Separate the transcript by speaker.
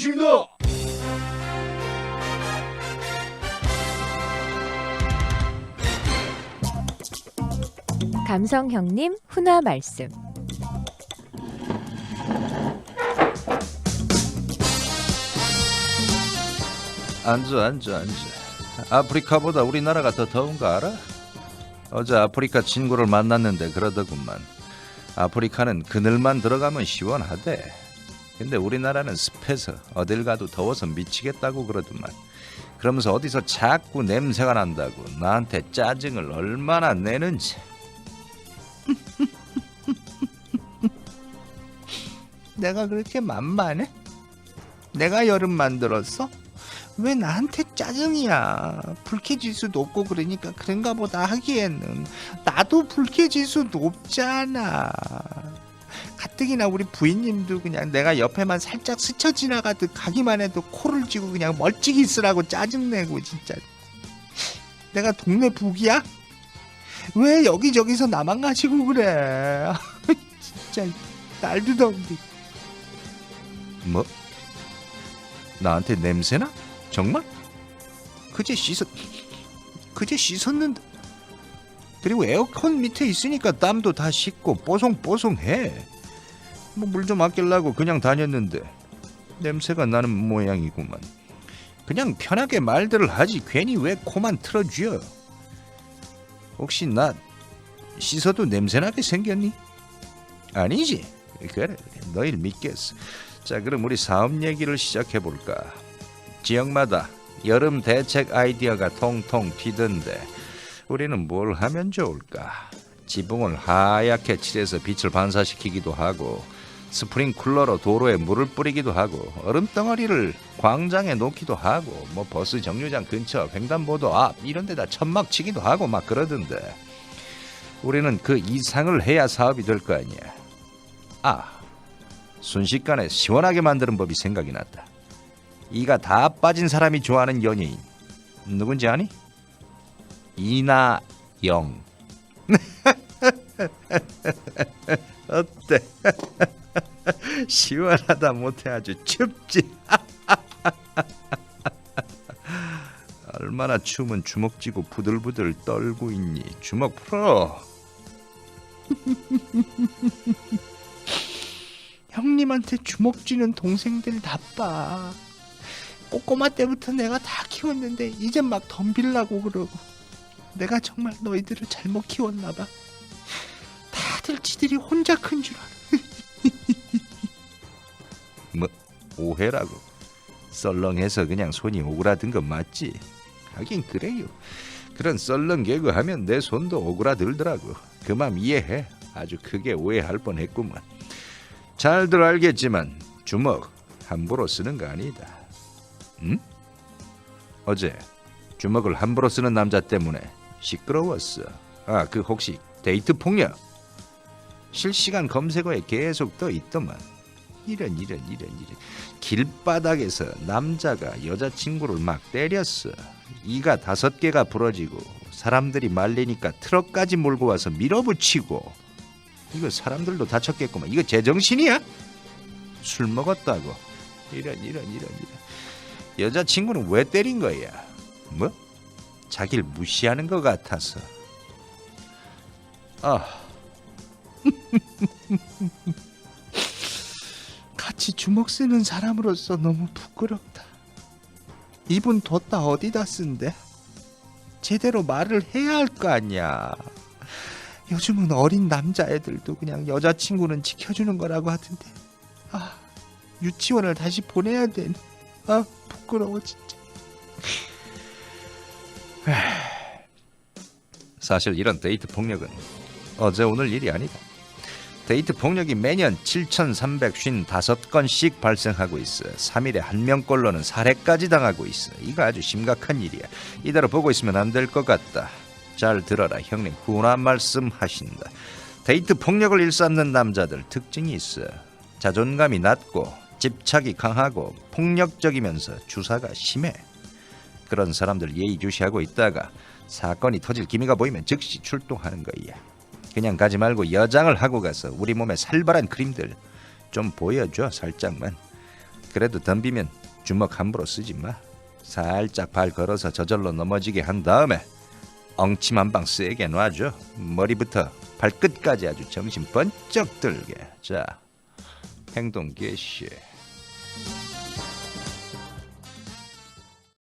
Speaker 1: 것입니다.
Speaker 2: 감성 형님 훈화 말씀.
Speaker 3: 앉아 앉아 앉아 아프리카보다 우리나라가 더 더운 거 알아? 어제 아프리카 친구를 만났는데 그러더구만 아프리카는 그늘만 들어가면 시원하대 근데 우리나라는 습해서 어딜 가도 더워서 미치겠다고 그러더만 그러면서 어디서 자꾸 냄새가 난다고 나한테 짜증을 얼마나 내는지 내가 그렇게 만만해? 내가 여름 만들었어? 왜 나한테 짜증이야? 불쾌지수 높고 그러니까 그런가 보다 하기에는 나도 불쾌지수 높잖아. 가뜩이나 우리 부인님도 그냥 내가 옆에만 살짝 스쳐 지나가듯 가기만 해도 코를 쥐고 그냥 멀찍이 있으라고 짜증내고 진짜. 내가 동네 북이야? 왜 여기저기서 나만 가지고 그래? 진짜 날도 더운데. 뭐? 나한테 냄새나? 정말? 그제 씻었 그제 씻었는데 그리고 에어컨 밑에 있으니까 땀도 다 씻고 뽀송뽀송해 뭐 물 좀 아끼려고 그냥 다녔는데 냄새가 나는 모양이구만. 그냥 편하게 말들을 하지 괜히 왜 코만 틀어쥐어? 혹시 나 씻어도 냄새나게 생겼니? 아니지. 그래 너희를 믿겠어. 자 그럼 우리 사업 얘기를 시작해 볼까? 지역마다 여름 대책 아이디어가 통통 튀던데 우리는 뭘 하면 좋을까? 지붕을 하얗게 칠해서 빛을 반사시키기도 하고 스프링쿨러로 도로에 물을 뿌리기도 하고 얼음 덩어리를 광장에 놓기도 하고 뭐 버스 정류장 근처 횡단보도 앞 이런 데다 천막 치기도 하고 막 그러던데 우리는 그 이상을 해야 사업이 될 거 아니야. 아, 순식간에 시원하게 만드는 법이 생각이 났다. 이가 다 빠진 사람이 좋아하는 연예인 누군지 아니? 이나영 어때? 시원하다 못해 아주 춥지. 얼마나 추우면 주먹 쥐고 부들부들 떨고 있니? 주먹 풀어. 형님한테 주먹 쥐는 동생들 나빠. 꼬꼬마 때부터 내가 다 키웠는데 이젠 막 덤빌라고 그러고 내가 정말 너희들을 잘못 키웠나 봐. 다들 지들이 혼자 큰 줄 알아 해라고 썰렁해서 그냥 손이 오그라든 건 맞지 하긴 그래요 그런 썰렁 개그 하면 내 손도 오그라들더라고 그맘 이해해 아주 크게 오해할 뻔했구만 잘들 알겠지만 주먹 함부로 쓰는 거 아니다 응? 어제 주먹을 함부로 쓰는 남자 때문에 시끄러웠어. 아, 그 혹시 데이트 폭력? 실시간 검색어에 계속 떠 있더만. 이런 이런 이런 이런 길바닥에서 남자가 여자친구를 막 때렸어. 이가 다섯 개가 부러지고 사람들이 말리니까 트럭까지 몰고 와서 밀어붙이고 이거 사람들도 다쳤겠구만. 이거 제정신이야? 술 먹었다고. 이런 이런 이런 이런. 여자친구는 왜 때린 거야? 뭐? 자기를 무시하는 것 같아서. 아. 같이 주먹 쓰는 사람으로서 너무 부끄럽다. 이분 뒀다 어디다 쓴대? 제대로 말을 해야 할 거 아니야. 요즘은 어린 남자애들도 그냥 여자친구는 지켜주는 거라고 하던데. 아, 유치원을 다시 보내야 되네. 아, 부끄러워 진짜. 사실 이런 데이트 폭력은 어제 오늘 일이 아니다. 데이트 폭력이 매년 7,355건씩 발생하고 있어 3일에 한 명꼴로는 살해까지 당하고 있어. 이거 아주 심각한 일이야. 이대로 보고 있으면 안 될 것 같다. 잘 들어라 형님 훈한 말씀 하신다. 데이트 폭력을 일삼는 남자들 특징이 있어. 자존감이 낮고 집착이 강하고 폭력적이면서 주사가 심해. 그런 사람들 예의주시하고 있다가 사건이 터질 기미가 보이면 즉시 출동하는 거야. 그냥 가지 말고 여장을 하고 가서 우리 몸에 살벌한 그림들 좀 보여줘 살짝만. 그래도 덤비면 주먹 함부로 쓰지 마. 살짝 발 걸어서 저절로 넘어지게 한 다음에 한방 세게 놔줘. 머리부터 발끝까지 아주 정신 번쩍 들게. 자, 행동 개시.